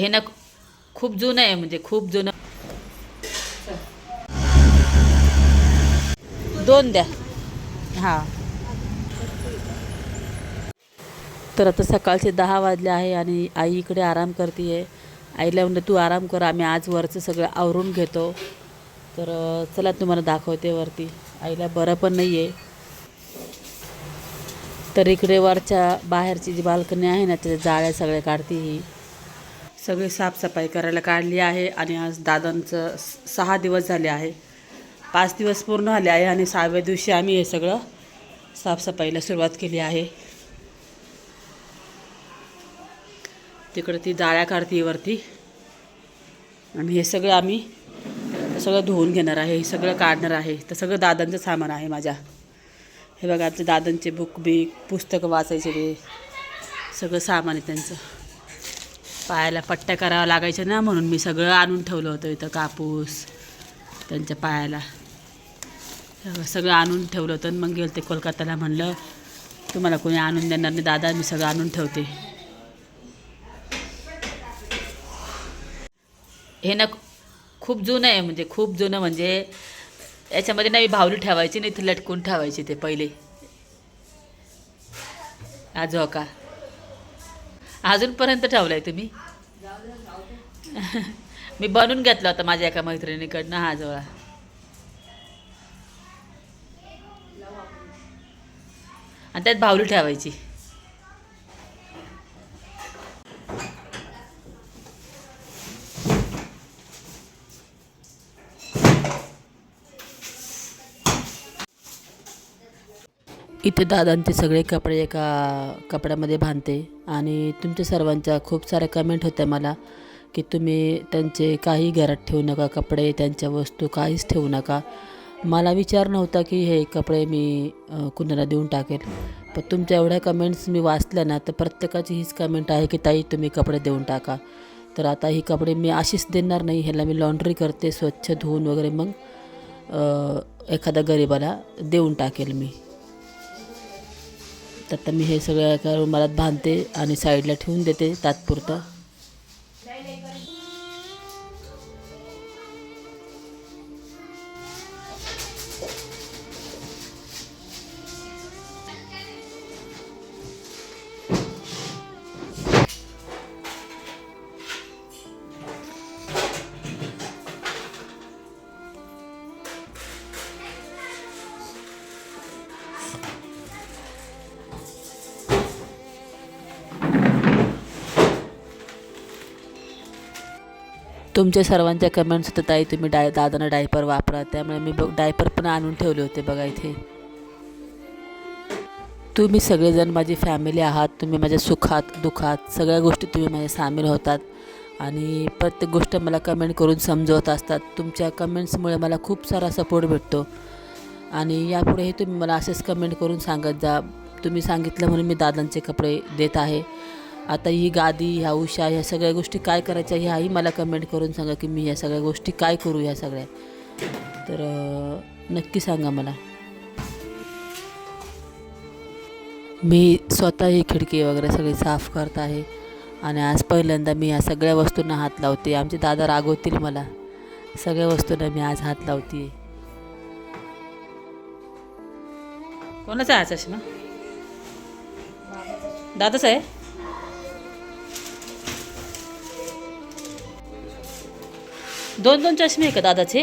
हे ना खूप जुनं आहे म्हणजे खूप जुनं. दोन द्या. हां. तर आता सकाळचे दहा वाजले आहे आणि आई इकडे आराम करते आहे आईला म्हणलं तू आराम कर आम्ही आज वरचं सगळं आवरून घेतो. तर चला तुम्हाला दाखवते वरती. आईला बरं पण नाही आहे तर इकडे वरच्या बाहेरची जी बाल्कनी आहे ना त्याच्या जाळ्या सगळ्या काढते ही. सगळी साफसफाई करायला काढली आहे आणि आज दादांचं स- सहा दिवस झाले आहे. पाच दिवस पूर्ण झाले आहे आणि सहाव्या दिवशी आम्ही हे सगळं साफसफाईला सुरुवात केली आहे. तिकडं ती जाळ्या काढते वरती. आणि हे सगळं आम्ही सगळं धुवून घेणार आहे हे सगळं काढणार आहे. तर सगळं दादांचं सामान आहे माझ्या. हे बघा आमचे दादांचे बुक बिक पुस्तकं वाचायचे ते सगळं सामान आहे त्यांचं. पायाला पट्ट्या कराव्या लागायच्या ना म्हणून मी सगळं आणून ठेवलं होतं इथं कापूस त्यांच्या पायाला. सगळं आणून ठेवलं होतं आणि मग गेलं ते कोलकात्याला म्हणलं तुम्हाला कोणी आणून देणार नाही दादा मी सगळं आणून ठेवते. हे ना खूप जुनं आहे म्हणजे खूप जुनं म्हणजे याच्यामध्ये नाही भावली ठेवायची नाही इथे लटकून ठेवायची ते पहिले. आजो का? अजूनपर्यंत ठेवलं आहे तुम्ही? मी बनवून घेतला होता माझ्या एका मैत्रिणीकडनं हा जोळा. आणि त्यात भावली ठेवायची. इथे दादांचे सगळे कपडे एका कपड्यामध्ये बांधते आणि तुमच्या सर्वांच्या खूप साऱ्या कमेंट होत्या मला की तुम्ही त्यांचे काही घरात ठेवू नका कपडे त्यांच्या वस्तू काहीच ठेवू नका. मला विचार नव्हता की हे कपडे मी कुणाला देऊन टाकेल. पण तुमच्या एवढ्या कमेंट्स मी वाचल्या ना तर प्रत्येकाची हीच कमेंट आहे की ताई तुम्ही कपडे देऊन टाका. तर आता ही कपडे मी अशीच देणार नाही ह्याला मी लॉन्ड्री करते स्वच्छ धुवून वगैरे मग एखाद्या गरिबाला देऊन टाकेल मी. तर आता मी हे सगळं एका रुमालात बांधते आणि साईडला ठेवून देते तात्पुरतं. तुमच्या सर्वांच्या कमेंट्स होत्या ताई तुम्ही डाय दादानं डायपर वापरा. त्यामुळे मी बघ डायपर पण आणून ठेवले होते बघा इथे. तुम्ही सगळेजण माझी फॅमिली आहात. तुम्ही माझ्या सुखात दुखात सगळ्या गोष्टी तुम्ही माझ्या सामील होतात. आणि प्रत्येक गोष्ट मला कमेंट करून समजवत असतात. तुमच्या कमेंट्समुळे मला खूप सारा सपोर्ट भेटतो. आणि यापुढेही तुम्ही मला असेच कमेंट करून सांगत जा. तुम्ही सांगितलं म्हणून मी दादांचे कपडे देत आहे. आता ही गादी ह्या उषा ह्या सगळ्या गोष्टी काय करायच्या ह्याही मला कमेंट करून सांगा की मी ह्या सगळ्या गोष्टी काय करू ह्या सगळ्या. तर नक्की सांगा मला. मी स्वतः ही खिडकी वगैरे सगळी साफ करत आहे आणि आज पहिल्यांदा मी ह्या सगळ्या वस्तूंना हात लावते. आमचे दादा रागवतील मला. सगळ्या वस्तूंना मी आज हात लावते. कोणाचा आहे चष्मा दादाच आहे? दोन दोन चष्मे आहे का दादाचे?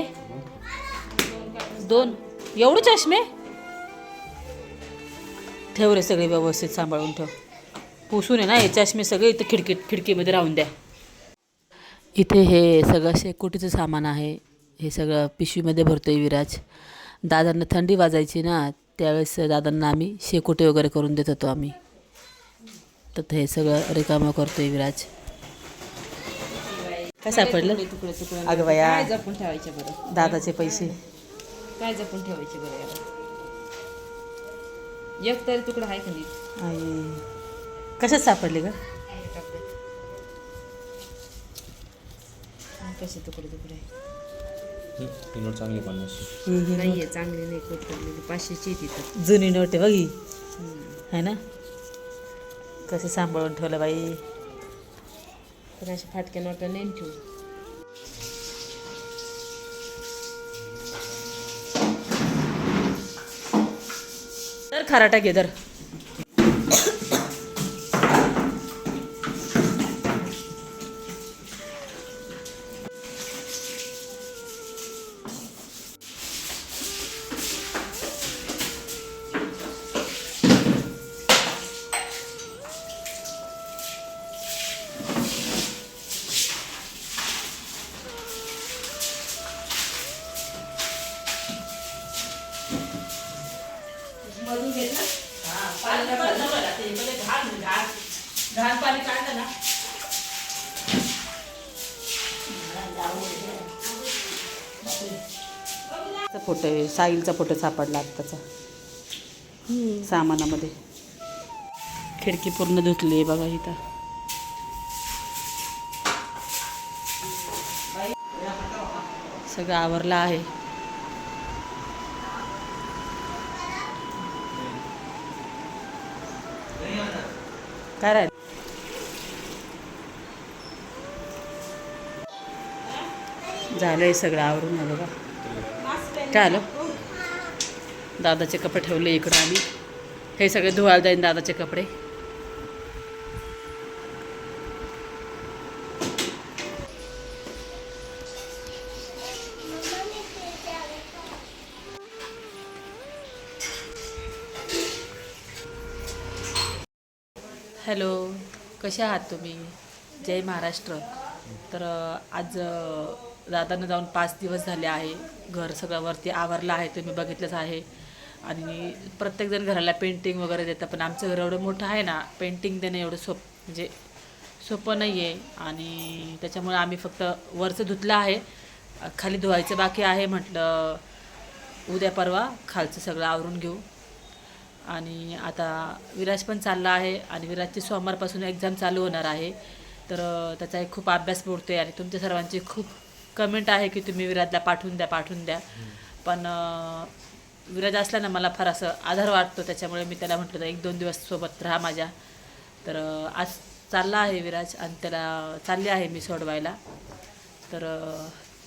दोन. एवढे चष्मे? ठेव रे सगळे व्यवस्थित सांभाळून ठेव. पुसून आहे ना हे चष्मे सगळे इथं खिडकीत खिडकीमध्ये राहून द्या. इथे हे सगळं शेकोटीचं सामान आहे. हे सगळं पिशवीमध्ये भरतो आहे विराज. दादांना थंडी वाजायची ना त्यावेळेस दादांना आम्ही शेकोटी वगैरे करून देत होतो आम्ही. तर हे सगळं रिकामं करतो आहे विराज. काय सापडलं? तुकडे तुकडे अगं बाया. काय जपून ठेवायचे बरं? दादाचे पैसे. काय जपून ठेवायचे बरं याला? एक तरी तुकडा आहे का नीट? आई. कशात सापडले का कसे तुकडे तुकडे? ही नोट. चांगली पन्नास नाहीये चांगली नाही पाचशेची आहे तिथं जुनी नोट आहे बघी है ना? कसे सांभाळून ठेवलं बाई. पण अशा फाटक्या नोटा नेम ठेवू तर खराटा घे फोटो आहे साहिलचा फोटो सापडला आत्ताचा सामानामध्ये. खिडकी पूर्ण धुतली आहे बघा इथं. सगळं आवरलं आहे. काय राहील? झालंय सगळं आवरून आलं बघा. काय आलं? दादाचे कपडे ठेवले इकडं आम्ही. हे सगळे धुवायला जाईन दादाचे कपडे. हॅलो कसे आहात तुम्ही? जय महाराष्ट्र. तर आज दादांना जाऊन पाच दिवस झाले आहे. घर सगळं वरती आवरलं आहे. तुम्ही बघितलंच आहे. आणि प्रत्येकजण घराला पेंटिंग वगैरे देतं पण आमचं घर एवढं मोठं आहे ना पेंटिंग देणं एवढं सोप म्हणजे सोपं नाही आहे आणि त्याच्यामुळे आम्ही फक्त वरचं धुतलं आहे. खाली धुवायचं बाकी आहे म्हटलं उद्या परवा खालचं सगळं आवरून घेऊ. आणि आता विराज पण चालला आहे. आणि विराजची सोमवारपासून एक्झाम चालू होणार आहे. तर त्याचाही त्याचा एक खूप अभ्यास बुडतो आहे आणि तुमच्या सर्वांची खूप कमेंट आहे की तुम्ही विराजला पाठवून द्या पाठवून द्या. पण विराज असला ना मला फार असं आधार वाटतो. त्याच्यामुळे मी त्याला म्हटलं एक दोन दिवस सोबत राहा माझ्या. तर आज चालला आहे विराज आणि त्याला चालले आहे मी सोडवायला. तर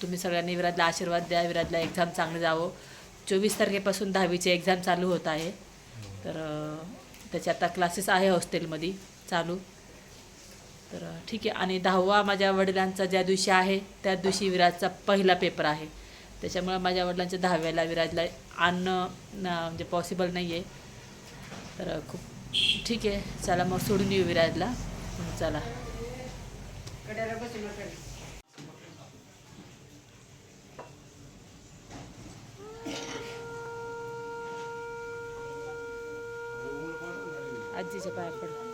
तुम्ही सगळ्यांनी विराजला आशीर्वाद द्या. विराजला एक्झाम चांगली जावं. चोवीस तारखेपासून दहावीची एक्झाम चालू होत आहे. तर त्याचे आता क्लासेस आहे हॉस्टेलमध्ये चालू. तर ठीक आहे. आणि दहावा माझ्या वडिलांचा ज्या दिवशी आहे त्या दिवशी विराजचा पहिला पेपर आहे. त्याच्यामुळे माझ्या वडिलांच्या दहाव्याला विराजला आणणं ना- म्हणजे पॉसिबल नाही आहे तर खूप ठीक आहे. चला मग सोडून येऊ विराजला. चला. आजीच्या पाया पड.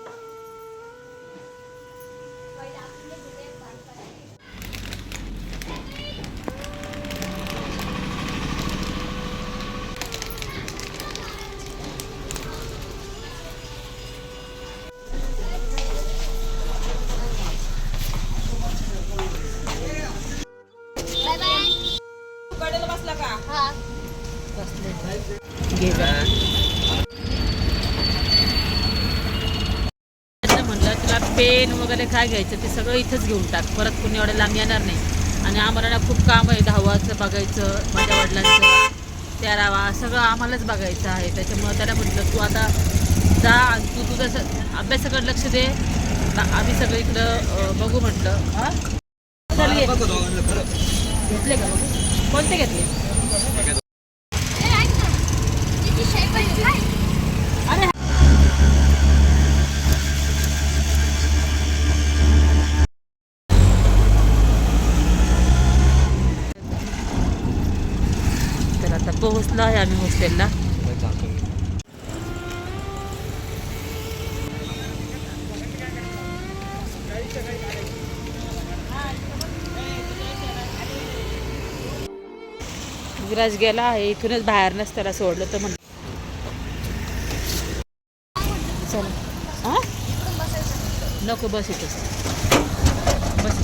म्हणलं तुला पेन वगैरे काय घ्यायचं ते सगळं इथंच घेऊन टाक. परत कुणी एवढं लांब येणार नाही. आणि आम्हाला ना खूप काम आहे दहावाचं बघायचं माझ्या वडिलांचं. तेरावा सगळं आम्हालाच बघायचं आहे. त्याच्यामुळं त्याला म्हटलं तू आता जा आणि तू तुझं अभ्यासाकडे लक्ष दे. आम्ही सगळं इकडं बघू म्हटलं. हां. घेतले का बघू? कोणते घेतले? अरे पोहोचलो आहे आम्ही हॉस्टेलला विराज गेला आहे इथूनच बाहेरनच त्याला सोडलं तर म्हणजे चला. हां? नको बस इथंच बस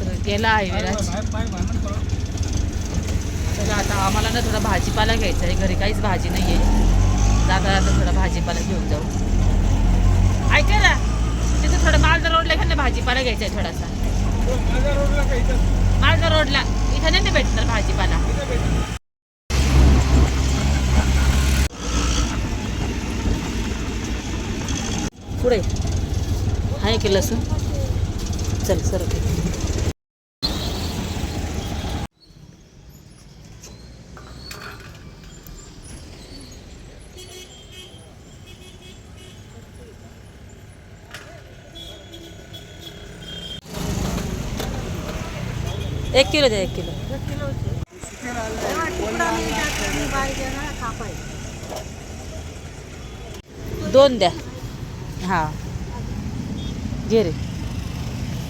तर गेला आहे विराज चला आता आम्हाला ना थोडा भाजीपाला घ्यायचा आहे. घरी काहीच भाजी नाही आहे जाता जाता थोडा भाजीपाला घेऊन जाऊ. ऐका ना. तिथं थोडं मालदा रोडला घ्या ना भाजीपाला घ्यायचा आहे थोडासा. मालदा रोडला. इथं नाही भेटणार भाजीपाला. पुढे. आहे की लसूण. चल सर एक किलो द्या एक किलो. दोन द्या. हा. घे रे.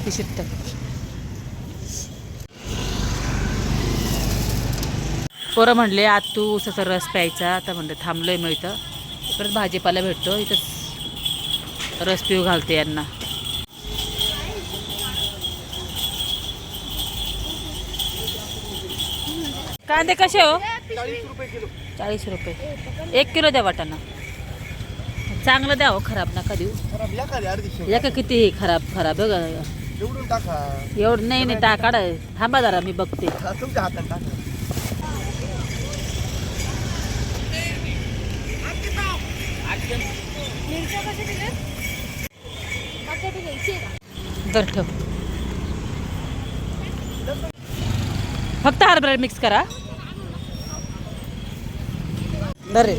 पिशवीत टाक पोरं म्हणले आज तू उसाचा रस प्यायचा. आता म्हणलं थांबलोय मग इथं. परत भाजीपाला भेटतो इथं रस पिऊ घालते यांना. कांदे कसे हो? चाळीस रुपये एक किलो द्या वाटाणा. चांगलं द्या हो खराब नका देऊ. खराब या का किती खराब खराब बघा एवढं नाही नाही टाकाड थांबा जरा मी बघते. दर ठेव. फक्त हरभरा मिक्स करा. बरे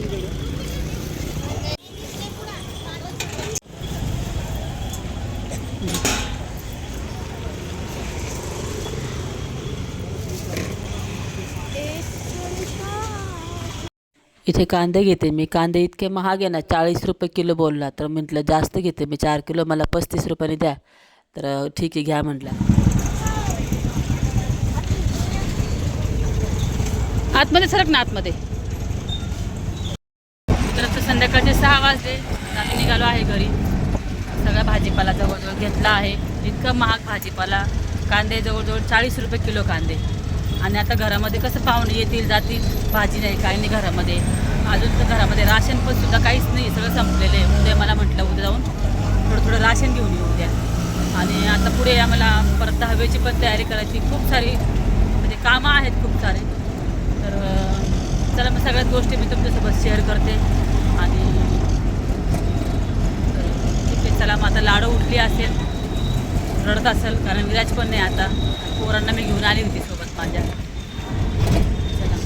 इथे कांदे घेते मी. कांदे इतके महाग आहे ना चाळीस रुपये किलो बोलला. तर म्हटलं जास्त घेते मी चार किलो मला पस्तीस रुपयाने द्या. तर ठीक आहे घ्या म्हटलं. आतमध्ये सरक ना आतमध्ये. तर संध्याकाळचे सहा वाजले. आम्ही निघालो आहे घरी. सगळा भाजीपाला जवळजवळ घेतला आहे. इतका महाग भाजीपाला. कांदे जवळजवळ चाळीस रुपये किलो कांदे. आणि आता घरामध्ये कसं पाहुणे येतील जातील? भाजी नाही काही नाही घरामध्ये. अजून तर घरामध्ये राशन पण सुद्धा काहीच नाही. सगळं संपलेलं आहे. उद्या मला म्हटलं उद्या जाऊन थोडं थोडं राशन घेऊन येऊ उद्या. आणि आता पुढे आम्हाला परत दहावीची पण तयारी करायची. खूप सारी म्हणजे कामं आहेत खूप सारे. तर चला मग सगळ्याच गोष्टी मी तुमच्यासोबत शेअर करते. आणि तिथे चला मग आता लाडू उठली असेल रडत असेल कारण विराज पण नाही आता. पोरांना मी घेऊन आली होती सोबत माझ्या. चला.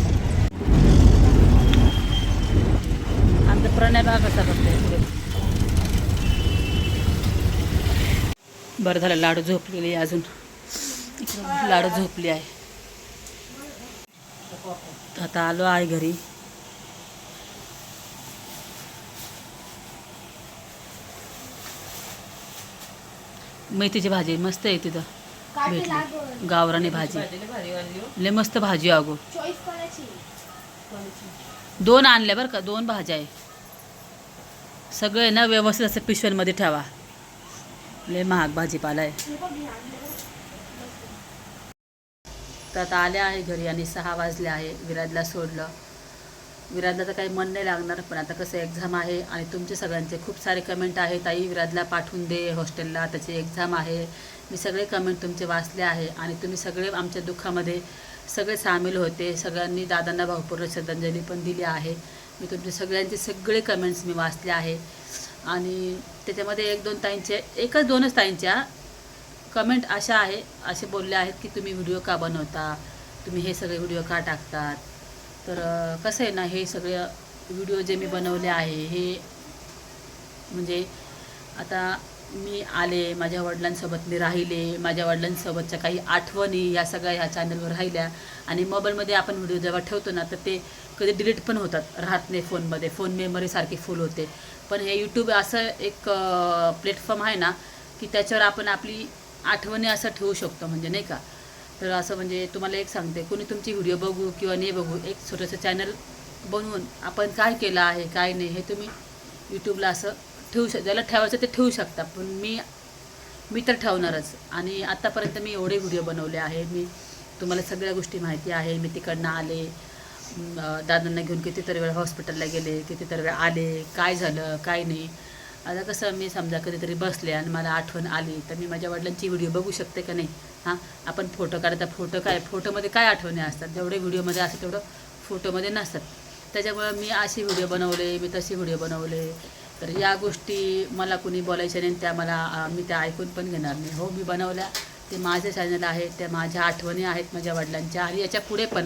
आमचा प्रणय भाग असा बघतोय बरं झालं लाडू झोपलेली आहे अजून. लाडू झोपली आहे. आता आलो आहे घरी. मेथीची भाजी मस्त आहे तिथं. भेटली. गावरानी भाजी. लय मस्त भाजी अगो. दोन आणल्या बरं का दोन भाज्या आहे. सगळे ना व्यवस्थित असं पिशव्यांमध्ये ठेवा. लय महाग भाजीपाला आहे. तर आता आले आहे घरी आणि सहा वाजले आहे. विराजला सोडलं. विराजला तर काही मन नाही लागणार पण आता कसं एक्झाम आहे आणि तुमचे सगळ्यांचे खूप सारे कमेंट आहे ताई विराजला पाठवून दे हॉस्टेलला त्याची एक्झाम आहे. मी सगळे कमेंट तुमचे वाचले आहे आणि तुम्ही सगळे आमच्या दुःखामध्ये सगळे सामील होते. सगळ्यांनी दादांना भावपूर्ण श्रद्धांजली पण दिली आहे. मी तुमचे सगळ्यांचे सगळे कमेंट्स मी वाचले आहे. आणि त्याच्यामध्ये एक दोन ताईंचे एकच दोनच ताईंच्या कमेंट अशा आहे असे बोलले आहेत की तुम्ही व्हिडिओ का बनवता? तुम्ही हे सगळे व्हिडिओ का टाकतात? तर कसं आहे ना हे सगळे व्हिडिओ जे मी बनवले आहे हे म्हणजे आता मी आले माझ्या वडिलांसोबत मी राहिले माझ्या वडिलांसोबतच्या काही आठवणी या सगळ्या ह्या चॅनलवर राहिल्या आणि मोबाईलमध्ये आपण व्हिडिओ जेव्हा ठेवतो ना तर ते कधी डिलीट पण होतात. राहत नाही फोनमध्ये फोन मेमरीसारखी फुल होते. पण हे यूट्यूब असं एक प्लॅटफॉर्म आहे ना की त्याच्यावर आपण आपली आठवणी असं ठेवू शकतो म्हणजे नाही का? तर असं म्हणजे तुम्हाला एक सांगते कोणी तुमची व्हिडिओ बघू किंवा नाही बघू एक छोटंसं चॅनल बनवून आपण काय केलं आहे काय नाही हे तुम्ही यूट्यूबला असं ठेवू शक ज्याला ठेवायचं ते ठेवू शकता. पण मी मी तर ठेवणारच. आणि आत्तापर्यंत मी एवढे व्हिडिओ बनवले आहे मी तुम्हाला सगळ्या गोष्टी माहिती आहे. मी तिकडनं आले. दादांना घेऊन कितीतरी वेळ हॉस्पिटलला गेले कितीतरी वेळ आले. काय झालं काय नाही. आता कसं मी समजा कधीतरी बसले आणि मला आठवण आली तर मी माझ्या वडिलांची व्हिडिओ बघू शकते का नाही? हां आपण फोटो काढता फोटो काय फोटोमध्ये काय आठवणी असतात? जेवढे व्हिडिओमध्ये असतात तेवढं फोटोमध्ये नसतात. त्याच्यामुळं मी असे व्हिडिओ बनवले मी तसे व्हिडिओ बनवले. तर या गोष्टी मला कुणी बोलायच्या नाही त्या मला मी त्या ऐकून पण घेणार नाही. हो मी बनवल्या ते माझे चॅनल आहेत त्या माझ्या आठवणी आहेत माझ्या वडिलांच्या. आणि याच्यापुढे पण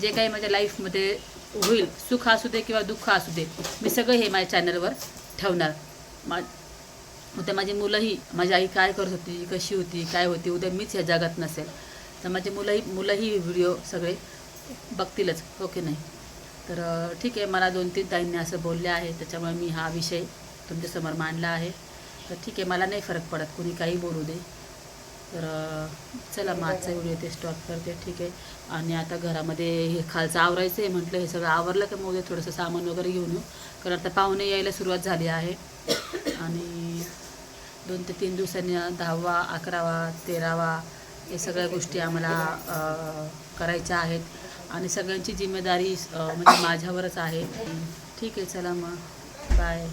जे काही माझ्या लाईफमध्ये होईल सुख असू दे किंवा दुःख असू दे मी सगळं हे माझ्या चॅनलवर ठेवणार. मा उद्या माझी मुलंही माझी आई काय करत होती कशी होती काय होती उद्या मीच या जगात नसेल. तर माझी मुलंही मुलंही व्हिडिओ सगळे बघतीलच हो ओके नाही? तर ठीक आहे मला दोन तीन ताईंनी असं बोलले आहे त्याच्यामुळे मी हा विषय तुमच्यासमोर मांडला आहे. तर ठीक आहे मला नाही फरक पडत कुणी काही बोलू दे. तर चला मग आजचा व्हिडिओ ते स्टॉप करते ठीक आहे. आणि आता घरामध्ये हे खालचं आवरायचं आहे म्हटलं हे सगळं आवरलं का मग उद्या थोडंसं सामान वगैरे घेऊन येऊ? कारण आता पाहुणे यायला सुरुवात झाली आहे. आणि दोन ते तीन दिवसांनी दहावा अकरावा तेरावा हे सगळ्या गोष्टी आम्हाला करायच्या आहेत. आणि सगळ्यांची जिम्मेदारी म्हणजे माझ्यावरच आहे. ठीक आहे चला मग. बाय